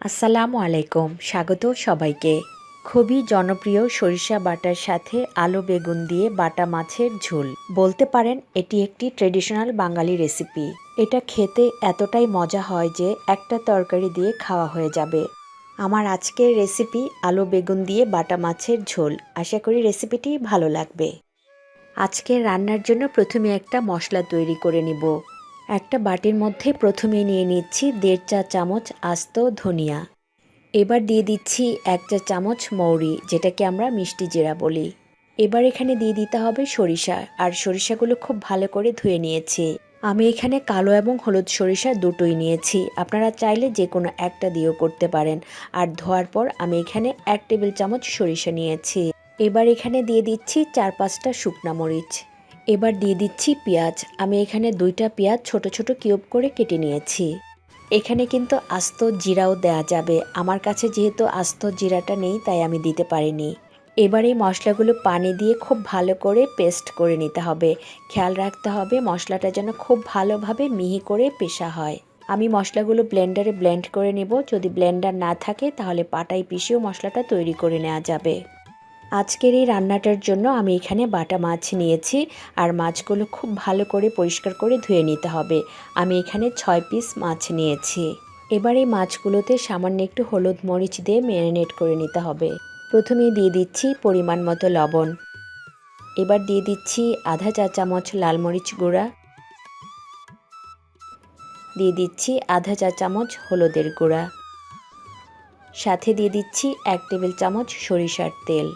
আসসালামু আলাইকুম। স্বাগত সবাইকে। খুবই জনপ্রিয় সরিষা বাটার সাথে আলু বেগুন দিয়ে বাটা মাছের ঝোল। বলতে পারেন, এটি একটি ট্রেডিশনাল বাঙালি রেসিপি। এটা খেতে এতটাই মজা হয় যে একটা তরকারি দিয়ে খাওয়া হয়ে যাবে। আমার আজকের রেসিপি আলু বেগুন দিয়ে বাটা মাছের ঝোল। আশা করি রেসিপিটি ভালো লাগবে। আজকে রান্নার জন্য প্রথমে একটা মশলা তৈরি করে নিব। একটা বাটির মধ্যে প্রথমে নিয়ে নিচ্ছি দেড় চা চামচ আস্ত ধনিয়া। এবার দিয়ে দিচ্ছি এক চা চামচ মৌরি, যেটাকে আমরা মিষ্টি জিরা বলি। এবার এখানে দিয়ে দিতে হবে সরিষা, আর সরিষাগুলো খুব ভালো করে ধুয়ে নিয়েছি। আমি এখানে কালো এবং হলুদ সরিষা দুটোই নিয়েছি। আপনারা চাইলে যে কোনো একটা দিয়েও করতে পারেন। আর ধোয়ার পর আমি এখানে এক টেবিল চামচ সরিষা নিয়েছি। এবার এখানে দিয়ে দিচ্ছি চার পাঁচটা শুকনা মরিচ। এবার দিয়ে দিচ্ছি পেঁয়াজ। আমি এখানে দুইটা পেঁয়াজ ছোট ছোট কিউব করে কেটে নিয়েছি। এখানে কিন্তু আস্ত জিরাও দেয়া যাবে। আমার কাছে যেহেতু আস্ত জিরাটা নেই, তাই আমি দিতে পারিনি। এবার এই মশলাগুলো পানি দিয়ে খুব ভালো করে পেস্ট করে নিতে হবে। খেয়াল রাখতে হবে, মশলাটা যেন খুব ভালোভাবে মিহি করে পেশা হয়। আমি মশলাগুলো ব্লেন্ডারে ব্লেন্ড করে নেব। যদি ব্লেন্ডার না থাকে, তাহলে পাটায় পিষেও মশলাটা তৈরি করে নেওয়া যাবে। আজকের এই রান্নাটার জন্য আমি এখানে বাটা মাছ নিয়েছি, আর মাছগুলো খুব ভালো করে পরিষ্কার করে ধুয়ে নিতে হবে। আমি এখানে ছয় পিস মাছ নিয়েছি। এবার এই মাছগুলোতে সামান্য একটু হলুদ মরিচ দিয়ে ম্যারিনেট করে নিতে হবে। প্রথমে দিয়ে দিচ্ছি পরিমাণ মতো লবণ। এবার দিয়ে দিচ্ছি আধা চা চামচ লাল মরিচ গুঁড়া। দিয়ে দিচ্ছি আধা চা চামচ হলুদের গুঁড়া। সাথে দিয়ে দিচ্ছি এক টেবিল চামচ সরিষার তেল।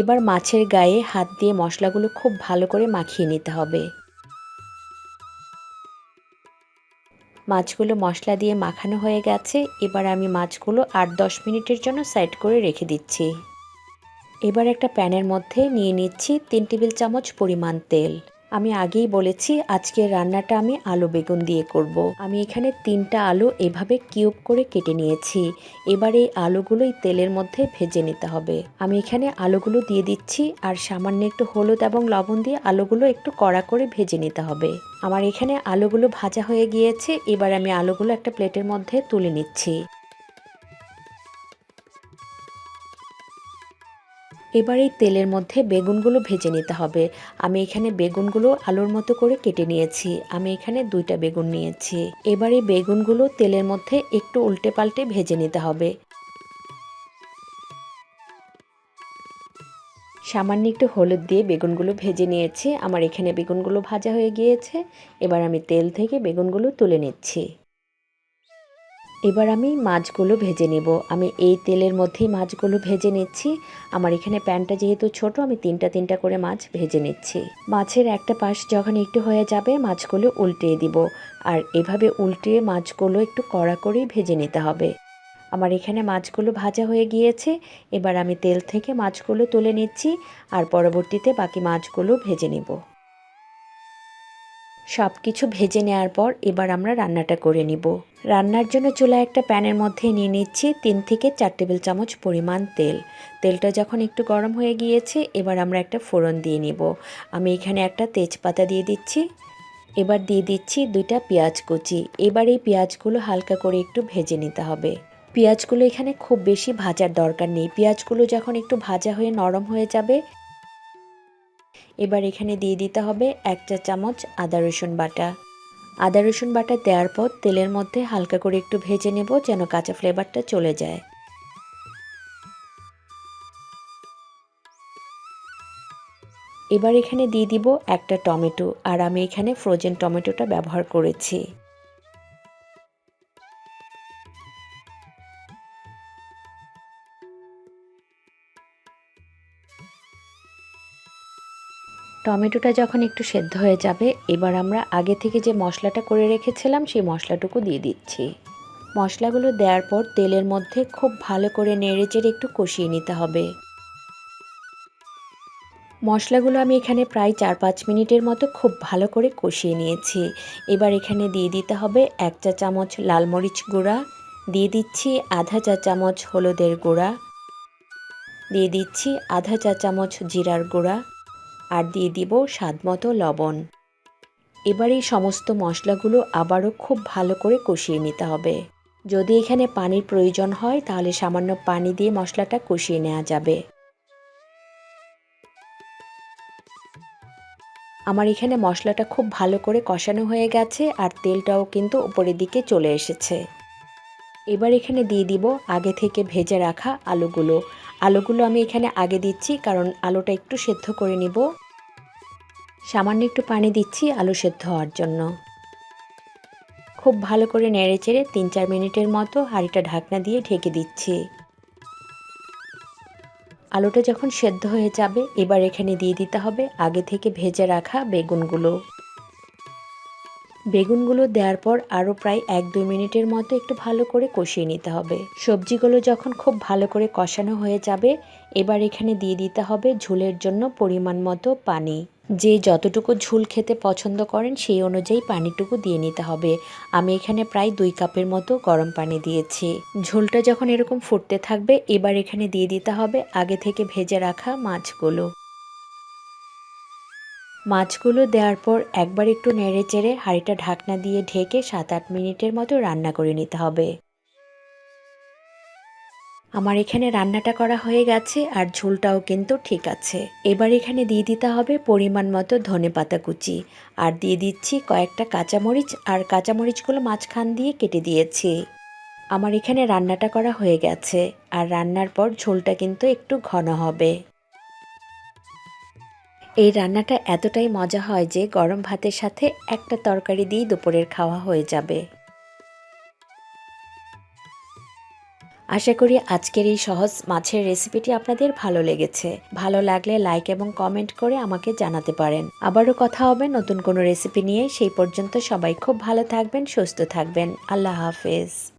এবার মাছের গায়ে হাত দিয়ে মশলাগুলো খুব ভালো করে মাখিয়ে নিতে হবে। মাছগুলো মশলা দিয়ে মাখানো হয়ে গেছে, এবার আমি মাছগুলো আট দশ মিনিটের জন্য সাইড করে রেখে দিচ্ছি। এবার একটা প্যানের মধ্যে নিয়ে নিচ্ছি তিন টেবিল চামচ পরিমাণ তেল। আমি আগেই বলেছি আজকের রান্নাটা আমি আলু বেগুন দিয়ে করব। আমি এখানে তিনটা আলু এভাবে কিউব করে কেটে নিয়েছি। এবার এই আলুগুলোই তেলের মধ্যে ভেজে নিতে হবে। আমি এখানে আলুগুলো দিয়ে দিচ্ছি আর সামান্য একটু হলুদ এবং লবণ দিয়ে আলুগুলো একটু কড়া করে ভেজে নিতে হবে। আমার এখানে আলুগুলো ভাজা হয়ে গিয়েছে, এবার আমি আলুগুলো একটা প্লেটের মধ্যে তুলে নিচ্ছি। এবার এই তেলের মধ্যে বেগুনগুলো ভেজে নিতে হবে। আমি এখানে বেগুনগুলো আলুর মতো করে কেটে নিয়েছি। আমি এখানে দুইটা বেগুন নিয়েছি। এবার এই বেগুনগুলো তেলের মধ্যে একটু উল্টে পাল্টে ভেজে নিতে হবে। সামান্য একটু হলুদ দিয়ে বেগুনগুলো ভেজে নিয়েছি। আমার এখানে বেগুনগুলো ভাজা হয়ে গিয়েছে। এবার আমি তেল থেকে বেগুনগুলো তুলে নিচ্ছি। এবার আমি মাছগুলো ভেজে নেব। আমি এই তেলের মধ্যেই মাছগুলো ভেজে নিচ্ছি। আমার এখানে প্যানটা যেহেতু ছোট, আমি তিনটা তিনটা করে মাছ ভেজে নিচ্ছি। মাছের একটা পাশ যখন একটু হয়ে যাবে, মাছগুলো উল্টিয়ে দিব। আর এভাবে উল্টিয়ে মাছগুলো একটু কড়া করেই ভেজে নিতে হবে। আমার এখানে মাছগুলো ভাজা হয়ে গিয়েছে। এবার আমি তেল থেকে মাছগুলো তুলে নিচ্ছি। আর পরবর্তীতে বাকি মাছগুলো ভেজে নেব। সব কিছু ভেজে নেওয়ার পর এবার আমরা রান্নাটা করে নিব। রান্নার জন্য চুলা একটা প্যানের মধ্যে নিয়ে নিচ্ছি তিন থেকে চার টেবিল চামচ পরিমাণ তেল। তেলটা যখন একটু গরম হয়ে গিয়েছে, এবার আমরা একটা ফোড়ন দিয়ে নিব। আমি এখানে একটা তেজপাতা দিয়ে দিচ্ছি। এবার দিয়ে দিচ্ছি দুইটা পেঁয়াজ কুচি। এবার এই পেঁয়াজগুলো হালকা করে একটু ভেজে নিতে হবে। পেঁয়াজগুলো এখানে খুব বেশি ভাজার দরকার নেই। পেঁয়াজগুলো যখন একটু ভাজা হয়ে নরম হয়ে যাবে এবার এখানে দিয়ে দিতে হবে এক চা চামচ আদা রসুন বাটা। আদা রসুন বাটা দেওয়ার পর তেলের মধ্যে হালকা করে একটু ভেজে নেব যেন কাঁচা ফ্লেভারটা চলে যায়। এবার এখানে দিয়ে দিব একটা টমেটো। আর আমি এখানে ফ্রোজেন টমেটোটা ব্যবহার করেছি। টমেটোটা যখন একটু সেদ্ধ হয়ে যাবে, এবার আমরা আগে থেকে যে মশলাটা করে রেখেছিলাম, সেই মশলাটুকু দিয়ে দিচ্ছি। মশলাগুলো দেওয়ার পর তেলের মধ্যে খুব ভালো করে নেড়েচেড়ে একটু কষিয়ে নিতে হবে। মশলাগুলো আমি এখানে প্রায় চার পাঁচ মিনিটের মতো খুব ভালো করে কষিয়ে নিয়েছি। এবার এখানে দিয়ে দিতে হবে এক চা চামচ লাল মরিচ গুঁড়া, দিয়ে দিচ্ছি আধা চা চামচ হলুদের গুঁড়া, দিয়ে দিচ্ছি আধা চা চামচ জিরার গুঁড়া আর দিয়ে দিব স্বাদ মতো লবণ। এবার এই সমস্ত মশলাগুলো আবারও খুব ভালো করে কষিয়ে নিতে হবে। যদি এখানে পানির প্রয়োজন হয়, তাহলে সামান্য পানি দিয়ে মশলাটা কষিয়ে নেওয়া যাবে। আমার এখানে মশলাটা খুব ভালো করে কষানো হয়ে গেছে, আর তেলটাও কিন্তু উপরের দিকে চলে এসেছে। এবার এখানে দিয়ে দিব আগে থেকে ভেজে রাখা আলুগুলো। আলুগুলো আমি এখানে আগে দিচ্ছি, কারণ আলুটা একটু সেদ্ধ করে নিব। সামান্য একটু পানি দিচ্ছি আলু সেদ্ধ হওয়ার জন্য। খুব ভালো করে নেড়ে চেড়ে তিন চার মিনিটের মতো হাঁড়িটা ঢাকনা দিয়ে ঢেকে দিচ্ছি। আলুটা যখন সেদ্ধ হয়ে যাবে, এবার এখানে দিয়ে দিতে হবে আগে থেকে ভেজে রাখা বেগুনগুলো। বেগুনগুলো দেওয়ার পর আরও প্রায় এক দুই মিনিটের মতো একটু ভালো করে কষিয়ে নিতে হবে। সবজিগুলো যখন খুব ভালো করে কষানো হয়ে যাবে, এবার এখানে দিয়ে দিতে হবে ঝোলের জন্য পরিমাণ মতো পানি। যে যতটুকু ঝোল খেতে পছন্দ করেন, সেই অনুযায়ী পানিটুকু দিয়ে নিতে হবে। আমি এখানে প্রায় দুই কাপের মতো গরম পানি দিয়েছি। ঝোলটা যখন এরকম ফুটতে থাকবে, এবার এখানে দিয়ে দিতে হবে আগে থেকে ভেজে রাখা মাছগুলো। মাছগুলো দেওয়ার পর একবার একটু নেড়ে চেড়ে হাঁড়িটা ঢাকনা দিয়ে ঢেকে সাত আট মিনিটের মতো রান্না করে নিতে হবে। আমার এখানে রান্নাটা করা হয়ে গেছে আর ঝোলটাও কিন্তু ঠিক আছে। এবার এখানে দিয়ে দিতে হবে পরিমাণ মতো ধনে পাতা কুচি আর দিয়ে দিচ্ছি কয়েকটা কাঁচামরিচ আর কাঁচামরিচগুলো মাঝখান দিয়ে কেটে দিয়েছি। আমার এখানে রান্নাটা করা হয়ে গেছে আর রান্নার পর ঝোলটা কিন্তু একটু ঘন হবে। এই রান্নাটা এতটাই মজা হয় যে গরম ভাতের সাথে একটা তরকারি দিয়েই দুপুরের খাওয়া হয়ে যাবে। আশা করি আজকের এই সহজ মাছের রেসিপিটি আপনাদের ভালো লেগেছে। ভালো লাগলে লাইক এবং কমেন্ট করে আমাকে জানাতে পারেন। আবারও কথা হবে নতুন কোনো রেসিপি নিয়ে। সেই পর্যন্ত সবাই খুব ভালো থাকবেন, সুস্থ থাকবেন। আল্লাহ হাফেজ।